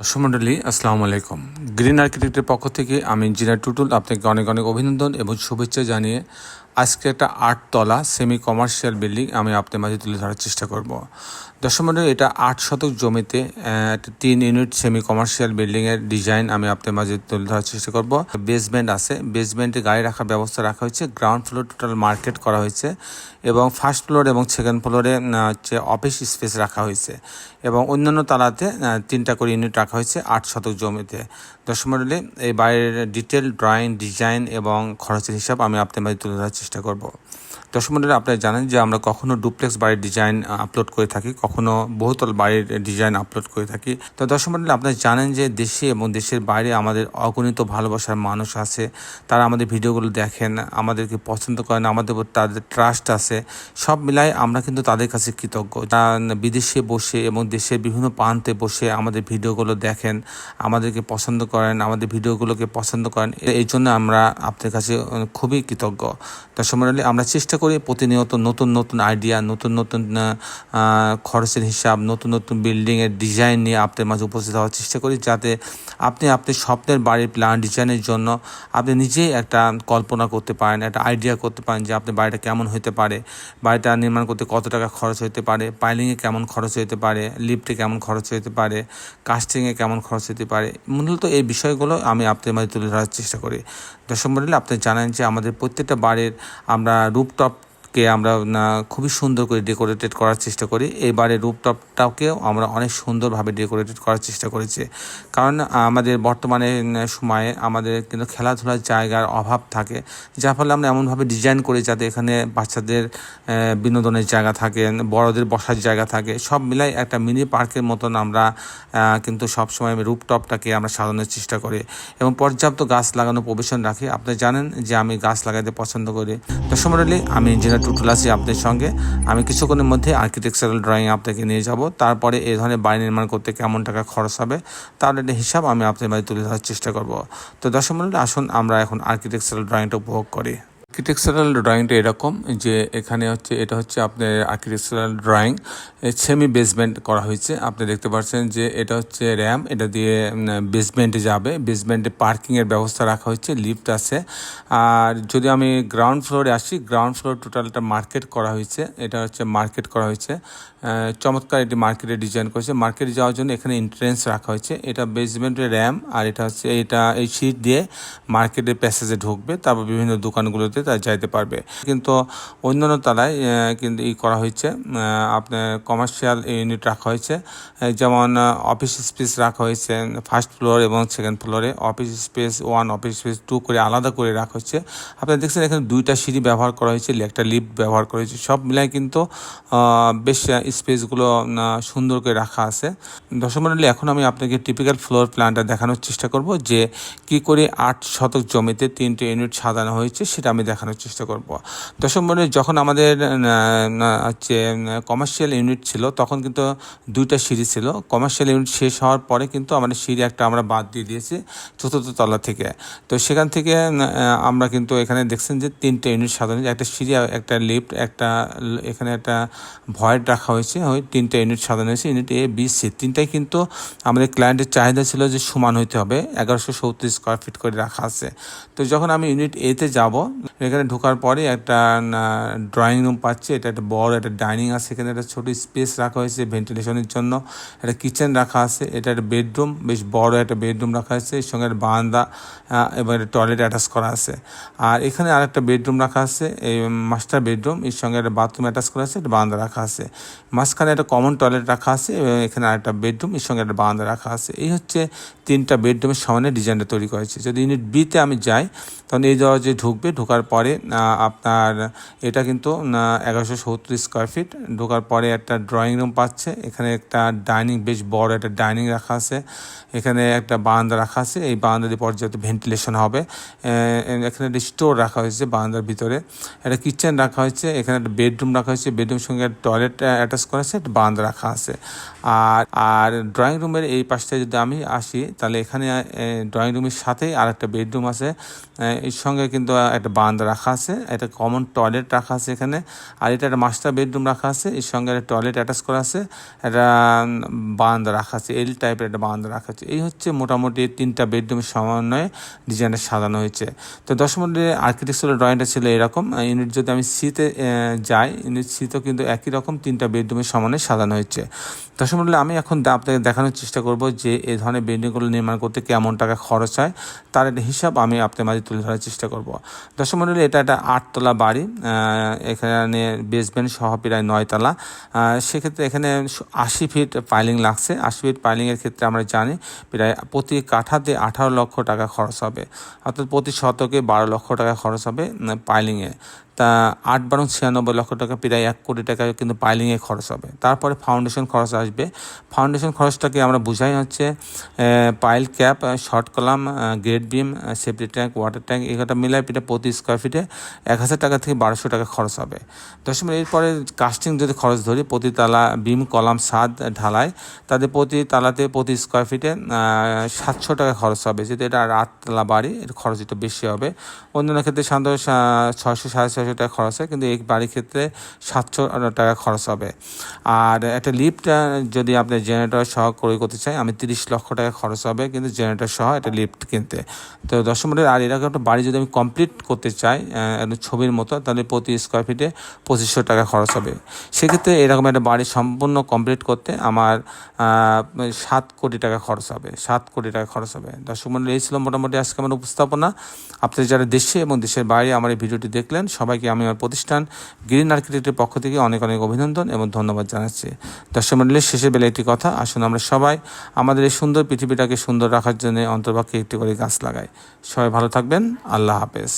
দর্শকমণ্ডলী আসসালামু আলাইকুম। গ্রিন আর্কিটেক্টের পক্ষ থেকে আমি ইঞ্জিনিয়ার টুটুল আপনাকে অনেক অনেক অভিনন্দন এবং শুভেচ্ছা জানিয়ে আজকে একটা আটতলা সেমি কমার্শিয়াল বিল্ডিং আমি আপনার মাঝে তুলে ধরার চেষ্টা করব। দর্শকমণ্ডলী এটা আট শতক জমিতে তিন ইউনিট সেমি কমার্শিয়াল বিল্ডিংয়ের ডিজাইন আমি আপনার মাঝে তুলে ধরার চেষ্টা করব। বেসমেন্ট আছে। বেসমেন্টে গাড়ি রাখার ব্যবস্থা রাখা হয়েছে। গ্রাউন্ড ফ্লোর টোটাল মার্কেট করা হয়েছে এবং ফার্স্ট ফ্লোর এবং সেকেন্ড ফ্লোরে হচ্ছে অফিস স্পেস রাখা হয়েছে এবং অন্যান্য তালাতে তিনটা করে ইউনিট রাখা হয়েছে আট শতক জমিতে। দর্শক মডেলে এই বাইরের ডিটেল ড্রয়িং ডিজাইন এবং খরচের হিসাব আমি আপনার মাঝে তুলে ধরার চেষ্টা করব। দর্শক মন্ডলী আপনারা জানেন যে আমরা কখনো ডুপ্লেক্স বাড়ির ডিজাইন আপলোড করে থাকি, কখনো বহুতল বাড়ির ডিজাইন আপলোড করে থাকি। তো দর্শক মন্ডলী আপনারা জানেন যে দেশে এবং দেশের বাইরে আমাদের অগণিত ভালোবাসার মানুষ আছে। তারা আমাদের ভিডিওগুলো দেখেন, আমাদেরকে পছন্দ করেন, আমাদের উপর তাদের ট্রাস্ট আছে। সব মিলাই আমরা কিন্তু তাদের কাছে কৃতজ্ঞ। বিদেশে বসে এবং দেশের বিভিন্ন প্রান্তে বসে আমাদের ভিডিওগুলো দেখেন, আমাদেরকে পছন্দ করেন, আমাদের ভিডিওগুলোকে পছন্দ করেন এই জন্য আমরা আপনার কাছে খুবই কৃতজ্ঞ। দর্শক মন্ডলী আমরা চেষ্টা করি প্রতিনিয়ত নতুন নতুন আইডিয়া নতুন নতুন খরচের হিসাব, নতুন নতুন বিল্ডিংয়ের ডিজাইন নিয়ে আপনার মাঝে উপস্থিত হওয়ার চেষ্টা করি যাতে আপনি আপনার স্বপ্নের বাড়ির প্ল্যান ডিজাইনের জন্য আপনি নিজেই একটা কল্পনা করতে পারেন, একটা আইডিয়া করতে পারেন যে আপনার বাড়িটা কেমন হতে পারে, বাড়িটা নির্মাণ করতে কত টাকা খরচ হতে পারে পাইলিংয়ে কেমন খরচ হতে পারে লিফটে কেমন খরচ হতে পারে কাস্টিংয়ে কেমন খরচ হতে পারে, মূলত এই বিষয়গুলো আমি আপনাদের মাঝে তুলে ধরার চেষ্টা করি। দর্শক মন্ডলী আপনি জানেন যে আমাদের প্রত্যেকটা বাড়ির আমরা রুপটপ কে আমরা খুবই সুন্দর করে ডেকোরেটেড করার চেষ্টা করি। এবারে রুপটপটাকেও আমরা অনেক সুন্দরভাবে ডেকোরেটেড করার চেষ্টা করেছি। কারণ আমাদের বর্তমানে সময়ে আমাদের কিন্তু খেলাধুলার জায়গার অভাব থাকে, যার ফলে আমরা এমনভাবে ডিজাইন করি যাতে এখানে বাচ্চাদের বিনোদনের জায়গা থাকে, বড়দের বসার জায়গা থাকে। সব মিলাই একটা মিনি পার্কের মতন আমরা কিন্তু সবসময় রুপটপটাকে আমরা সাজানোর চেষ্টা করি এবং পর্যাপ্ত গাছ লাগানো প্রবেশন রাখি। আপনি জানেন যে আমি গাছ লাগাতে পছন্দ করি। মন্ডলী, আমি ইঞ্জিনিয়ার টুটুল আছি আপনাদের সঙ্গে। আমি কিছুক্ষণের মধ্যে আর্কিটেকচারাল ড্রয়িং আপনাকে নিয়ে যাব। তারপরে এই ধরনের বাড়ি নির্মাণ করতে কেমন টাকা খরচ হবে, তার একটা হিসাব আমি আপনাদের বাড়ি তুলে ধরার চেষ্টা করব। তো দর্শক মিনিট আসুন আমরা এখন আর্কিটেকচারাল ড্রয়িংটা উপভোগ করি। আর্কিটেকচারাল ড্রয়িংটা এরকম যে এখানে হচ্ছে, এটা হচ্ছে আপনার আর্কিটেকচারাল ড্রয়িং সেমি বেসমেন্ট করা হয়েছে। আপনি দেখতে পাচ্ছেন যে এটা হচ্ছে র্যাম এটা দিয়ে বেসমেন্টে যাবে। বেসমেন্টে পার্কিংয়ের ব্যবস্থা রাখা হয়েছে লিফট আছে। আর যদি আমি গ্রাউন্ড ফ্লোরে আসি গ্রাউন্ড ফ্লোর টোটালটা মার্কেট করা হয়েছে। এটা হচ্ছে মার্কেট করা হয়েছে। চমৎকার এটি মার্কেটে ডিজাইন করেছে। মার্কেটে যাওয়ার জন্য এখানে এন্ট্রেন্স রাখা হয়েছে। এটা বেসমেন্টের র্যাম আর এটা হচ্ছে, এটা এই সিট দিয়ে মার্কেটের প্যাসেজে ঢুকবে। তারপর বিভিন্ন দোকানগুলোতে তা যাইতে পারবে। কিন্তু অন্যান্য তলায় কিন্তু ই করা হয়েছে আপনার কমার্শিয়াল ইউনিট রাখা হয়েছে যেমন অফিস স্পেস রাখা হয়েছে ফার্স্ট ফ্লোর এবং সেকেন্ড ফ্লোরে office space one office space two করে আলাদা করে রাখা হয়েছে। আপনারা দেখছেন এখানে দুইটা সিঁড়ি ব্যবহার করা হয়েছে একটা লিফট ব্যবহার করা হয়েছে, সব মিলাই কিন্তু বেশ স্পেসগুলো সুন্দর করে রাখা আছে। মন্ডলী, এখন আমি আপনাকে টিপিক্যাল ফ্লোর প্ল্যানটা দেখানোর চেষ্টা করব, যে কি করে আট শতক জমিতে তিনটে ইউনিট সাজানো হয়েছে, সেটা আমি দেখানোর চেষ্টা করব। দর্শক মন্ডলী যখন আমাদের হচ্ছে কমার্শিয়াল ইউনিট ছিল, তখন কিন্তু দুইটা সিঁড়ি ছিল। কমার্শিয়াল ইউনিট শেষ হওয়ার পরে কিন্তু আমাদের সিঁড়ি একটা আমরা বাদ দিয়ে দিয়েছি চতুর্থ তলা থেকে। তো সেখান থেকে আমরা কিন্তু এখানে দেখছেন যে তিনটে ইউনিট হয়েছে। একটা সিঁড়ি, একটা লিফট একটা এখানে একটা ভয়েড রাখা হয়েছে। ওই তিনটে ইউনিট সাজানো হয়েছে। ইউনিট এ বি সি তিনটাই কিন্তু আমাদের ক্লায়েন্টের চাহিদা ছিল যে সমান হইতে হবে। এগারোশো সত্তর স্কোয়ার ফিট করে রাখা আছে। তো যখন আমি ইউনিট এতে যাব এখানে ঢোকার পরে একটা ড্রয়িং রুম পাচ্ছি। এটা একটা বড় একটা ডাইনিং আছে এখানে একটা ছোট স্পেস রাখা হয়েছে ভেন্টিলেশনের জন্য। একটা কিচেন রাখা আছে, এটা একটা বেডরুম বেশ বড় একটা বেডরুম রাখা আছে এর সঙ্গে একটা বারান্দা এবং একটা টয়লেট অ্যাটাচ করা আছে। আর এখানে আরেকটা বেডরুম রাখা আছে, এই মাস্টার বেডরুম এর সঙ্গে একটা বাথরুম অ্যাটাচ করা আছে, একটা বারান্দা রাখা আছে। মাঝখানে একটা কমন টয়লেট রাখা আছে, এবং এখানে আরেকটা বেডরুম এর সঙ্গে একটা বারান্দা রাখা আছে। এই হচ্ছে তিনটা বেডরুমের সামনে ডিজাইনটা তৈরি করেছে যদি ইউনিট বিতে আমি যাই তখন এই দরজে ঢুকবে, ঢোকার পরে আপনার এটা কিন্তু এগারোশো সত্তর স্কোয়ার ফিট ঢোকার পরে একটা ড্রয়িং রুম পাচ্ছে। এখানে একটা ডাইনিং বেশ বড় একটা ডাইনিং রাখা আছে। এখানে একটা বারান্দা রাখা আছে। এই বারান্দা দিয়ে পর্যাপ্ত ভেন্টিলেশন হবে এখানে একটা স্টোর রাখা হয়েছে বারান্দার ভিতরে। একটা কিচেন রাখা হয়েছে। এখানে একটা বেডরুম রাখা হয়েছে। বেডরুম সঙ্গে টয়লেট অ্যাটাচ করা আছে। একটা বারান্দা রাখা আছে। আর আর ড্রয়িং রুমের এই পাশটায় যদি আমি আসি, তাহলে এখানে ড্রয়িং রুমের সাথেই আর একটা বেডরুম আছে। এর সঙ্গে কিন্তু একটা বারান্দা রাখা আছে এটা কমন টয়লেট রাখা আছে এখানে, আর এটা একটা মাস্টার বেডরুম রাখা আছে, এর সঙ্গে একটা টয়লেট অ্যাটাচ করা আছে, একটা বারান্দা রাখা আছে এল টাইপের একটা বারান্দা রাখা আছে। এই হচ্ছে মোটামুটি তিনটা বেডরুমের সমন্বয়ে ডিজাইনটা সাজানো হয়েছে। তো দশ মন্দিরের আর্কিটেকচারাল ড্রয়িংটা ছিল এরকম ইউনিট যদি আমি সিতে যাই ইউনিট সিতেও কিন্তু একই রকম তিনটা বেডরুমের সমানে সাজানো হয়েছে। দশ মন্ডলে আমি এখন আপনাকে দেখানোর চেষ্টা করব যে এই ধরনের বিল্ডিংগুলো নির্মাণ করতে কেমন টাকা খরচ হয়, তার একটা হিসাব আমি আপনার মাঝে তুলে ধরার চেষ্টা করব। দশ মন্ডলে এটা একটা আটতলা বাড়ি এখানে বেসমেন্ট সহ প্রায় নয়তলা। সেক্ষেত্রে এখানে আশি ফিট পাইলিং লাগছে। আশি ফিট পাইলিংয়ের ক্ষেত্রে আমরা জানি প্রায় প্রতি কাঠাতে আঠারো লক্ষ টাকা খরচ হবে, অর্থাৎ প্রতি শতকে বারো লক্ষ টাকা খরচ হবে পাইলিংয়ে তা আট বারো ছিয়ানব্বই লক্ষ টাকা, প্রায় এক কোটি টাকা কিন্তু পাইলিংয়ে খরচ হবে। তারপরে ফাউন্ডেশন খরচ আসবে। ফাউন্ডেশন খরচটাকে আমরা বুঝাই হচ্ছে pile cap short column grade beam safety tank water tank এগুলোটা মিলাই পিঠে প্রতি স্কোয়ার ফিটে এক হাজার টাকা থেকে বারোশো টাকা খরচ হবে। দশমিক, এরপরে কাস্টিং যদি খরচ ধরি, প্রতি তালা বিম কলাম ছাদ, ঢালাই তাদের প্রতি তালাতে প্রতি স্কোয়ার ফিটে সাতশো টাকা খরচ হবে। যেহেতু এটা আটতলা বাড়ি, এর খরচ একটু বেশি হবে। অন্যান্য ক্ষেত্রে সাধারণত ছয়শো, সাড়ে টাকা খরচ হয়, কিন্তু এই বাড়ির ক্ষেত্রে সাতশো টাকা খরচ হবে। আর একটা লিফট যদি আপনি জেনারেটর সহ ক্রয় করতে চাই আমি তিরিশ লক্ষ টাকা খরচ হবে কিন্তু জেনারেটর সহ একটা লিফট কিনতে। তো দশমিকের আর এরকম একটা বাড়ি যদি আমি কমপ্লিট করতে চাই ছবির মতো, তাহলে প্রতি স্কোয়ার ফিটে পঁচিশশো টাকা খরচ হবে। সেক্ষেত্রে এরকম একটা বাড়ি সম্পূর্ণ কমপ্লিট করতে আমার সাত কোটি টাকা খরচ হবে, সাত কোটি টাকা খরচ হবে। দর্শক মন্ডলী, এই ছিল মোটামুটি আজকে আমার উপস্থাপনা। আপনারা যারা দেশে এবং দেশের বাইরে আমার এই ভিডিওটি দেখলেন সবাইকে আমি আমার প্রতিষ্ঠান গ্রিন আর্কিটেক্টের পক্ষ থেকে অনেক অনেক অভিনন্দন এবং ধন্যবাদ জানাচ্ছি। দর্শক মন্ডলের শেষে বেলা একটি কথা, আসুন আমরা সবাই আমাদের এই সুন্দর পৃথিবীটাকে সুন্দর রাখার জন্য অন্তর্বাক্যে একটি করে গাছ লাগাই। সবাই ভালো থাকবেন, আল্লাহ হাফেজ।